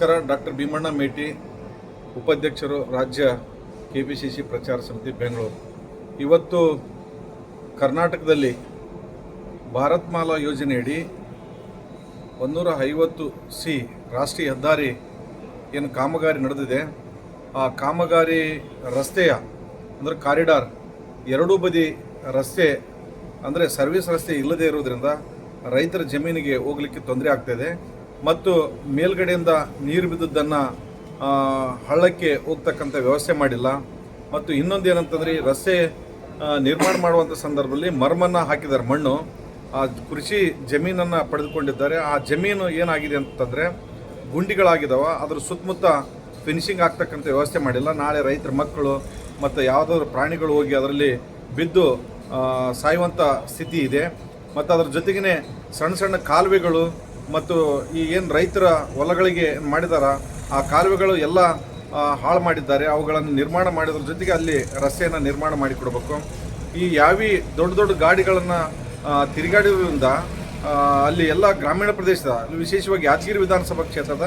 ನಮಸ್ಕಾರ, ಡಾಕ್ಟರ್ ಭೀಮಣ್ಣ ಮೇಟಿ, ಉಪಾಧ್ಯಕ್ಷರು ರಾಜ್ಯ ಕೆ ಪಿ ಸಿ ಸಿ ಪ್ರಚಾರ ಸಮಿತಿ, ಬೆಂಗಳೂರು. ಇವತ್ತು ಕರ್ನಾಟಕದಲ್ಲಿ ಭಾರತ್ ಮಾಲಾ ಯೋಜನೆಯಡಿ ಒಂದೂರ ಐವತ್ತು ಸಿ ರಾಷ್ಟ್ರೀಯ ಹೆದ್ದಾರಿ ಏನು ಕಾಮಗಾರಿ ನಡೆದಿದೆ. ಆ ಕಾಮಗಾರಿ ರಸ್ತೆಯ, ಅಂದರೆ ಕಾರಿಡಾರ್ ಎರಡೂ ಬದಿ ರಸ್ತೆ, ಅಂದರೆ ಸರ್ವಿಸ್ ರಸ್ತೆ ಇಲ್ಲದೇ ಇರೋದ್ರಿಂದ ರೈತರ ಜಮೀನಿಗೆ ಹೋಗಲಿಕ್ಕೆ ತೊಂದರೆ ಆಗ್ತಾಯಿದೆ ಮತ್ತು ಮೇಲ್ಗಡೆಯಿಂದ ನೀರು ಬಿದ್ದದ್ದನ್ನು ಹಳ್ಳಕ್ಕೆ ಹೋಗ್ತಕ್ಕಂಥ ವ್ಯವಸ್ಥೆ ಮಾಡಿಲ್ಲ. ಮತ್ತು ಇನ್ನೊಂದು ಏನಂತಂದ್ರೆ ರಸ್ತೆ ನಿರ್ಮಾಣ ಮಾಡುವಂಥ ಸಂದರ್ಭದಲ್ಲಿ ಮರ್ಮನ್ನು ಹಾಕಿದ್ದಾರೆ ಮಣ್ಣು. ಆ ಕೃಷಿ ಜಮೀನನ್ನು ಪಡೆದುಕೊಂಡಿದ್ದಾರೆ. ಆ ಜಮೀನು ಏನಾಗಿದೆ ಅಂತಂದರೆ ಗುಂಡಿಗಳಾಗಿದ್ದಾವೆ ಅದ್ರ ಸುತ್ತಮುತ್ತ ಫಿನಿಶಿಂಗ್ ಆಗ್ತಕ್ಕಂಥ ವ್ಯವಸ್ಥೆ ಮಾಡಿಲ್ಲ. ನಾಳೆ ರೈತರ ಮಕ್ಕಳು ಮತ್ತು ಯಾವುದಾದ್ರು ಪ್ರಾಣಿಗಳು ಹೋಗಿ ಅದರಲ್ಲಿ ಬಿದ್ದು ಸಾಯುವಂಥ ಸ್ಥಿತಿ ಇದೆ. ಮತ್ತು ಅದ್ರ ಜೊತೆಗೇ ಸಣ್ಣ ಸಣ್ಣ ಕಾಲುವೆಗಳು ಮತ್ತು ಈ ಏನು ರೈತರ ಹೊಲಗಳಿಗೆ ಏನು ಮಾಡಿದಾರ, ಆ ಕಾಲುವೆಗಳು ಎಲ್ಲ ಹಾಳು ಮಾಡಿದ್ದಾರೆ. ಅವುಗಳನ್ನು ನಿರ್ಮಾಣ ಮಾಡಿದ್ರ ಜೊತೆಗೆ ಅಲ್ಲಿ ರಸ್ತೆಯನ್ನು ನಿರ್ಮಾಣ ಮಾಡಿಕೊಡ್ಬೇಕು ಈ ಯಾವಿ ದೊಡ್ಡ ದೊಡ್ಡ ಗಾಡಿಗಳನ್ನು ತಿರುಗಾಡಿರೋದ್ರಿಂದ ಅಲ್ಲಿ ಎಲ್ಲ ಗ್ರಾಮೀಣ ಪ್ರದೇಶದ ವಿಶೇಷವಾಗಿ ಯಾದಗಿರಿ ವಿಧಾನಸಭಾ ಕ್ಷೇತ್ರದ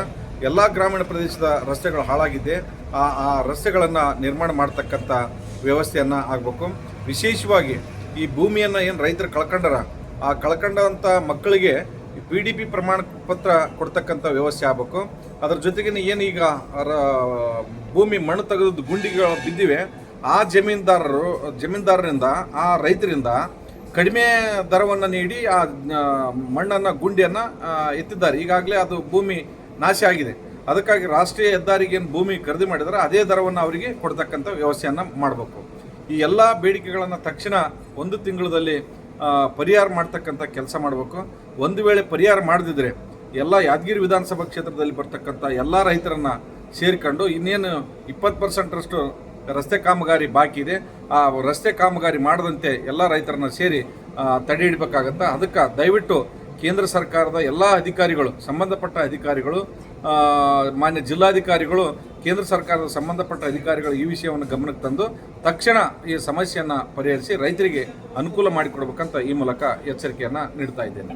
ಎಲ್ಲ ಗ್ರಾಮೀಣ ಪ್ರದೇಶದ ರಸ್ತೆಗಳು ಹಾಳಾಗಿದೆ. ಆ ಆ ರಸ್ತೆಗಳನ್ನು ನಿರ್ಮಾಣ ಮಾಡ್ತಕ್ಕಂಥ ವ್ಯವಸ್ಥೆಯನ್ನು ಆಗಬೇಕು. ವಿಶೇಷವಾಗಿ ಈ ಭೂಮಿಯನ್ನು ಏನು ರೈತರು ಕಳ್ಕೊಂಡಾರ, ಆ ಕಳ್ಕೊಂಡಂಥ ಮಕ್ಕಳಿಗೆ ಪಿ ಡಿ ಪಿ ಪ್ರಮಾಣ ಪತ್ರ ಕೊಡ್ತಕ್ಕಂಥ ವ್ಯವಸ್ಥೆ ಆಗಬೇಕು. ಅದ್ರ ಜೊತೆಗೆ ಏನು ಈಗ ರ- ಭೂಮಿ ಮಣ್ಣು ತೆಗೆದು ಗುಂಡಿಗಳು ಬಿದ್ದಿವೆ, ಆ ಜಮೀನ್ದಾರರು, ಜಮೀನ್ದಾರರಿಂದ, ಆ ರೈತರಿಂದ ಕಡಿಮೆ ದರವನ್ನು ನೀಡಿ ಆ ಮಣ್ಣನ್ನು, ಗುಂಡಿಯನ್ನು ಎತ್ತಿದ್ದಾರೆ. ಈಗಾಗಲೇ ಅದು ಭೂಮಿ ನಾಶ ಆಗಿದೆ. ಅದಕ್ಕಾಗಿ ರಾಷ್ಟ್ರೀಯ ಹೆದ್ದಾರಿಗೆ ಏನು ಭೂಮಿ ಖರೀದಿ ಮಾಡಿದರೆ, ಅದೇ ದರವನ್ನು ಅವರಿಗೆ ಕೊಡ್ತಕ್ಕಂಥ ವ್ಯವಸ್ಥೆಯನ್ನು ಮಾಡಬೇಕು. ಈ ಎಲ್ಲ ಬೇಡಿಕೆಗಳನ್ನು ತಕ್ಷಣ ಒಂದು ತಿಂಗಳಲ್ಲಿ ಪರಿಹಾರ ಮಾಡ್ತಕ್ಕಂಥ ಕೆಲಸ ಮಾಡಬೇಕು. ಒಂದು ವೇಳೆ ಪರಿಹಾರ ಮಾಡದಿದ್ರೆ ಎಲ್ಲ ಯಾದಗಿರಿ ವಿಧಾನಸಭಾ ಕ್ಷೇತ್ರದಲ್ಲಿ ಬರ್ತಕ್ಕಂಥ ಎಲ್ಲ ರೈತರನ್ನು ಸೇರಿಕೊಂಡು ಇನ್ನೇನು ಇಪ್ಪತ್ತು ಪರ್ಸೆಂಟ್ರಷ್ಟು ರಸ್ತೆ ಕಾಮಗಾರಿ ಬಾಕಿ ಇದೆ. ಆ ರಸ್ತೆ ಕಾಮಗಾರಿ ಮಾಡದಂತೆ ಎಲ್ಲ ರೈತರನ್ನ ಸೇರಿ ತಡೆ ಹಿಡಬೇಕಾಗತ್ತೆ? ಅದಕ್ಕೆ ದಯವಿಟ್ಟು ಕೇಂದ್ರ ಸರ್ಕಾರದ ಎಲ್ಲ ಅಧಿಕಾರಿಗಳು, ಸಂಬಂಧಪಟ್ಟ ಅಧಿಕಾರಿಗಳು ಮಾನ್ಯ ಜಿಲ್ಲಾಧಿಕಾರಿಗಳು, ಕೇಂದ್ರ ಸರ್ಕಾರದ ಸಂಬಂಧಪಟ್ಟ ಅಧಿಕಾರಿಗಳು ಈ ವಿಷಯವನ್ನು ಗಮನಕ್ಕೆ ತಂದು ತಕ್ಷಣ ಈ ಸಮಸ್ಯೆಯನ್ನು ಪರಿಹರಿಸಿ ರೈತರಿಗೆ ಅನುಕೂಲ ಮಾಡಿಕೊಡ್ಬೇಕಂತ ಈ ಮೂಲಕ ಎಚ್ಚರಿಕೆಯನ್ನು ನೀಡ್ತಾ ಇದ್ದೇನೆ.